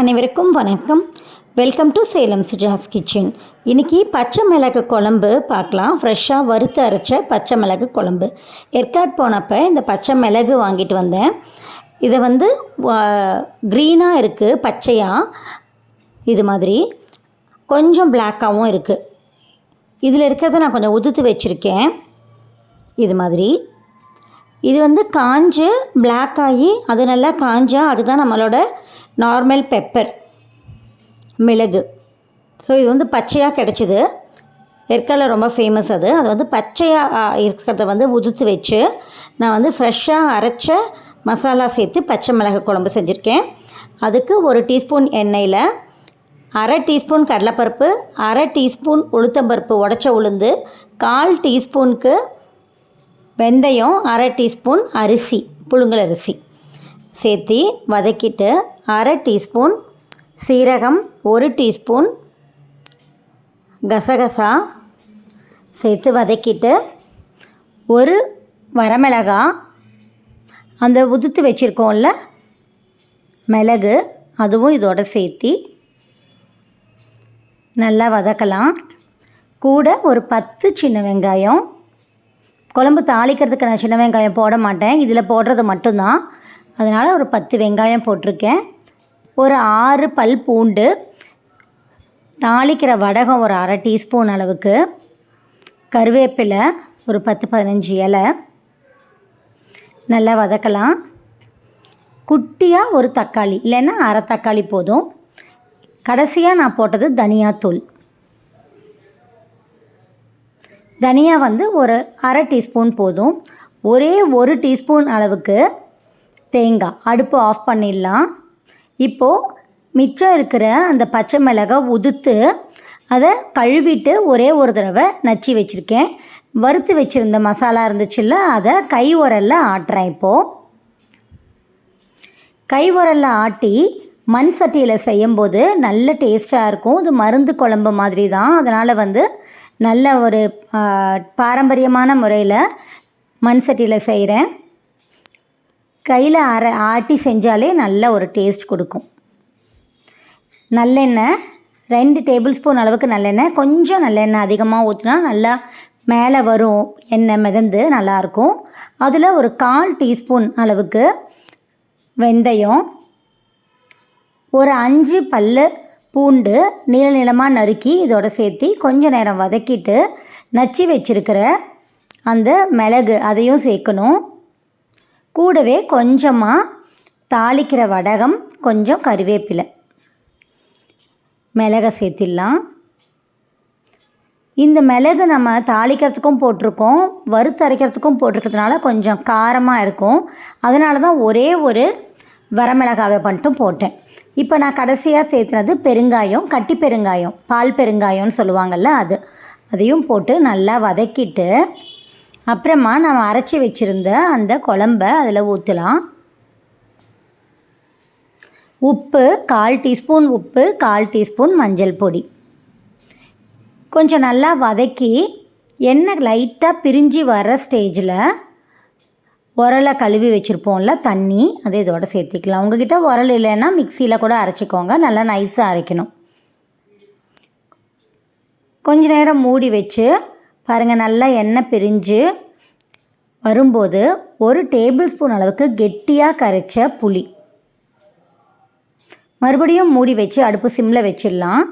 அனைவருக்கும் வணக்கம். Welcome to Salem Suja's kitchen இன்றைக்கி பச்சை மிளகு குழம்பு பார்க்கலாம். ஃப்ரெஷ்ஷாக வறுத்து அரைச்ச பச்சை மிளகு குழம்பு. ஏற்காடு போனப்போ இந்த பச்சை மிளகு வாங்கிட்டு வந்தேன். இதை வந்து க்ரீனாக இருக்குது பச்சையாக இது மாதிரி. கொஞ்சம் பிளாக்காகவும் இருக்குது இதில் இருக்கிறத நான் கொஞ்சம் உதுத்து வச்சுருக்கேன். இது மாதிரி. இது வந்து காஞ்சு பிளாக் ஆகி அது நல்லா காஞ்சா அதுதான் நம்மளோட நார்மல் பெப்பர் மிளகு. ஸோ இது வந்து பச்சையாக கிடச்சிது. ஏற்காடில் ரொம்ப ஃபேமஸ் அது. அது வந்து பச்சையாக இருக்கிறத வந்து உதுத்து வச்சு நான் வந்து ஃப்ரெஷ்ஷாக அரைச்ச மசாலா சேர்த்து பச்சை மிளகு குழம்பு செஞ்சுருக்கேன். அதுக்கு ஒரு டீஸ்பூன் எண்ணெயில் அரை டீஸ்பூன் கடலைப்பருப்பு அரை டீஸ்பூன் உளுத்தம்பருப்பு உடச்ச உளுந்து கால் டீஸ்பூனுக்கு வெந்தயம் அரை டீஸ்பூன் அரிசி புழுங்கல் அரிசி சேர்த்து வதக்கிட்டு அரை டீஸ்பூன் சீரகம் ஒரு டீஸ்பூன் கசகசா சேர்த்து வதக்கிட்டு ஒரு வரமிளகா அந்த உதுத்து வச்சுருக்கோம்ல மிளகு அதுவும் இதோட சேர்த்தி நல்லா வதக்கலாம். கூட ஒரு பத்து சின்ன வெங்காயம் குழம்பு தாளிக்கிறதுக்கு நான் சின்ன வெங்காயம் போட மாட்டேன். இதில் போடுறது மட்டும்தான். அதனால் ஒரு பத்து வெங்காயம் போட்டிருக்கேன். ஒரு ஆறு பல் பூண்டு தாளிக்கிற வடகம் ஒரு அரை டீஸ்பூன் அளவுக்கு கருவேப்பிலை ஒரு பத்து பதினஞ்சு இலை நல்லா வதக்கலாம். குட்டியாக ஒரு தக்காளி இல்லைன்னா அரை தக்காளி போதும். கடைசியாக நான் போட்டது தனியாத்தூள். தனியா வந்து ஒரு அரை டீஸ்பூன் போதும். ஒரே ஒரு டீஸ்பூன் அளவுக்கு தேங்காய் அடுப்பு ஆஃப் பண்ணிடலாம். இப்போது மிச்சம் இருக்கிற அந்த பச்சை மிளகாய் உதுத்து அதை கழுவிட்டு ஒரே ஒரு தடவை நச்சு வச்சுருக்கேன். வறுத்து வச்சுருந்த மசாலா இருந்துச்சுல்ல அதை கை உரலில் ஆட்டுறேன் இப்போது கை உரலில் ஆட்டி மண் சட்டியில் செய்யும்போது நல்ல டேஸ்ட்டாக இருக்கும். இது மருந்து குழம்பு மாதிரி தான். அதனால் வந்து நல்ல ஒரு பாரம்பரியமான முறையில் மண் சட்டியில் செய்கிறேன் கையில் அரை ஆட்டி செஞ்சாலே நல்ல ஒரு டேஸ்ட் கொடுக்கும். நல்லெண்ணெய் ரெண்டு டேபிள் ஸ்பூன் அளவுக்கு நல்லெண்ணெய் கொஞ்சம் நல்லெண்ணெய் அதிகமாக ஊற்றினா நல்லா மேலே வரும் எண்ணெய் மிதந்து நல்லாயிருக்கும். அதில் ஒரு கால் டீஸ்பூன் அளவுக்கு வெந்தயம் ஒரு அஞ்சு பல் பூண்டு நீள நீளமாக நறுக்கி இதோட சேர்த்து கொஞ்சம் நேரம் வதக்கிட்டு நச்சு வச்சுருக்கிற அந்த மிளகு அதையும் சேர்க்கணும். கூடவே கொஞ்சமாக தாளிக்கிற வடகம் கொஞ்சம் கருவேப்பிலை மிளகை சேர்த்திடலாம். இந்த மிளகு நம்ம தாளிக்கிறதுக்கும் போட்டிருக்கோம் வறுத்து அரைக்கிறதுக்கும் போட்டிருக்கிறதுனால கொஞ்சம் காரமாக இருக்கும். அதனால தான் ஒரே ஒரு வரமிளகாவை மட்டும் போட்டேன். இப்போ நான் கடைசியாக சேர்த்துனது பெருங்காயம் கட்டி பெருங்காயம் பால் பெருங்காயம்னு சொல்லுவாங்கள்ல அது. அதையும் போட்டு நல்லா வதக்கிட்டு அப்புறமா நம்ம அரைச்சி வச்சுருந்த அந்த குழம்ப அதில் ஊற்றலாம் உப்பு கால் டீஸ்பூன் உப்பு கால் டீஸ்பூன் மஞ்சள் பொடி. கொஞ்சம் நல்லா வதக்கி எண்ணெய் லைட்டாக பிரிஞ்சு வர ஸ்டேஜில் உரலை கழுவி வச்சுருப்போம்ல தண்ணி அதை இதோட சேர்த்திக்கலாம். உங்ககிட்ட உரல் இல்லைன்னா மிக்சியில் கூட அரைச்சிக்கோங்க நல்லா நைஸாக அரைக்கணும். கொஞ்ச நேரம் மூடி வச்சு பாருங்கள் நல்லா எண்ணெய் பிரிஞ்சு வரும்போது ஒரு டேபிள் ஸ்பூன் அளவுக்கு கெட்டியாக கரைச்ச புளி. மறுபடியும் மூடி வச்சு அடுப்பு சிம்மில் வச்சிடலாம்.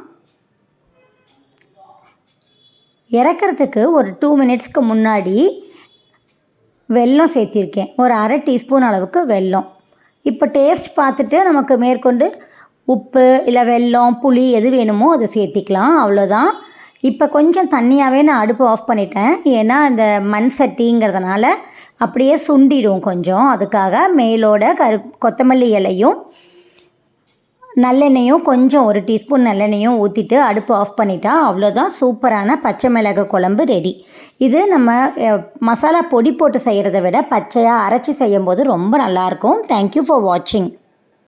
இறக்கிறதுக்கு ஒரு டூ மினிட்ஸ்க்கு முன்னாடி வெல்லம் சேர்த்திருக்கேன். ஒரு அரை டீஸ்பூன் அளவுக்கு வெல்லம். இப்போ டேஸ்ட் பார்த்துட்டு நமக்கு மேற்கொண்டு உப்பு இல்லை வெல்லம் புளி எது வேணுமோ அதை சேர்த்திக்கலாம். அவ்வளோதான் இப்போ கொஞ்சம் தண்ணியாகவே நான் அடுப்பு ஆஃப் பண்ணிட்டேன். ஏன்னா அந்த மண் சட்டிங்கிறதுனால அப்படியே சுண்டிடும் கொஞ்சம். அதுக்காக மேலோட கரு கொத்தமல்லி இலையும் நல்லெண்ணெயும் கொஞ்சம் ஒரு டீஸ்பூன் நல்லெண்ணெயும் ஊற்றிட்டு அடுப்பு ஆஃப் பண்ணிட்டா அவ்வளோதான் சூப்பரான பச்சை மிளகு குழம்பு ரெடி. இது நம்ம மசாலா பொடி போட்டு செய்கிறத விட பச்சையாக அரைச்சி செய்யும் போது ரொம்ப நல்லாயிருக்கும் தேங்க்யூ ஃபார் வாட்சிங்